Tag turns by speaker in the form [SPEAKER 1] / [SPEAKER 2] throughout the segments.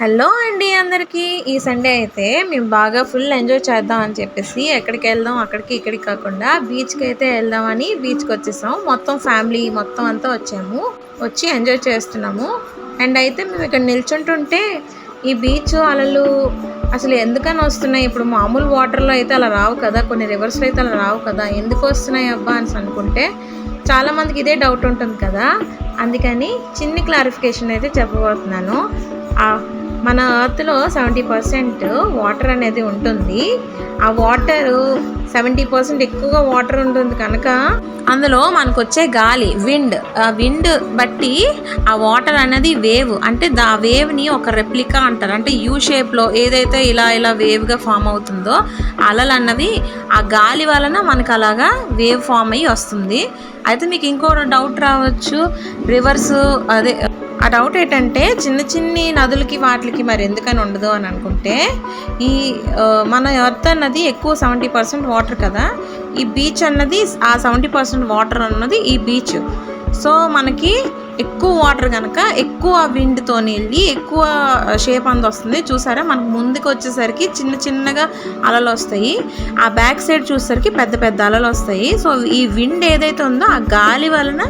[SPEAKER 1] Hello అండి అందరికీ. ఈ సండే అయితే మేము బాగా ఫుల్ ఎంజాయ్ చేద్దాం అని చెప్పేసి ఎక్కడికి వెళ్దాం అక్కడికి ఇక్కడికి కాకుండా బీచ్కి అయితే వెళ్దామని బీచ్కి వచ్చేసాం. మొత్తం ఫ్యామిలీ మొత్తం అంతా వచ్చాము వచ్చి ఎంజాయ్ చేస్తున్నాము. అండ్ అయితే మేము ఇక్కడ నిల్చుంటుంటే ఈ బీచ్ అలలు అసలు ఎందుకని వస్తున్నాయి? ఇప్పుడు మామూలు వాటర్లో అయితే అలా రావు కదా కొన్ని రివర్స్లో అయితే అలా రావు కదా ఎందుకు వస్తున్నాయి అబ్బా అని అనుకుంటే చాలామందికి ఇదే డౌట్ ఉంటుంది కదా. అందుకని చిన్ని క్లారిఫికేషన్ అయితే చెప్పబోతున్నాను. మన ఎర్త్లో సెవెంటీ పర్సెంట్ వాటర్ అనేది ఉంటుంది. ఆ వాటర్ సెవెంటీ పర్సెంట్ ఎక్కువగా వాటర్ ఉంటుంది కనుక అందులో మనకు వచ్చే గాలి విండ్ ఆ విండ్ బట్టి ఆ వాటర్ అనేది వేవ్ అంటే దా వేవ్ని ఒక రెప్లికా అంటారు. అంటే యూ షేప్లో ఏదైతే ఇలా ఇలా వేవ్గా ఫామ్ అవుతుందో అలలు అన్నవి ఆ గాలి వలన మనకు అలాగా వేవ్ ఫామ్ అయ్యి వస్తుంది. అయితే మీకు ఇంకో డౌట్ రావచ్చు. రివర్స్ అదే ఆ డౌట్ ఏంటంటే చిన్న చిన్ని నదులకి వాటికి మరి ఎందుకని ఉండదు అని అనుకుంటే ఈ మన ఎర్త్ అన్నది ఎక్కువ సెవెంటీ పర్సెంట్ వాటర్ కదా. ఈ బీచ్ అన్నది ఆ సెవెంటీ పర్సెంట్ వాటర్ అన్నది ఈ బీచ్ సో మనకి ఎక్కువ వాటర్ కనుక ఎక్కువ విండ్తో వెళ్ళి ఎక్కువ షేప్ అంత వస్తుంది. చూసారా? మనకు ముందుకు వచ్చేసరికి చిన్న చిన్నగా అలలు వస్తాయి. ఆ బ్యాక్ సైడ్ చూసేసరికి పెద్ద పెద్ద అలలు వస్తాయి. సో ఈ విండ్ ఏదైతే ఉందో ఆ గాలి వలన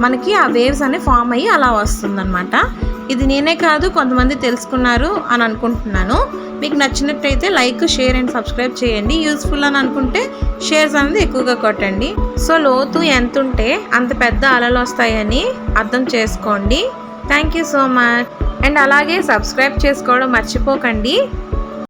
[SPEAKER 1] మనకి ఆ వేవ్స్ అనేవి ఫామ్ అయ్యి అలా వస్తుందన్నమాట. ఇది నేనే కాదు కొంతమంది తెలుసుకున్నారు అని అనుకుంటున్నాను. మీకు నచ్చినట్టయితే లైక్ షేర్ అండ్ సబ్స్క్రైబ్ చేయండి. యూస్ఫుల్ అని అనుకుంటే షేర్స్ అనేది ఎక్కువగా కొట్టండి. సో లోతు ఎంత ఉంటే అంత పెద్ద అలలు వస్తాయని అర్థం చేసుకోండి. Thank you so much and అలాగే సబ్స్క్రైబ్ చేసుకోవడం మర్చిపోకండి.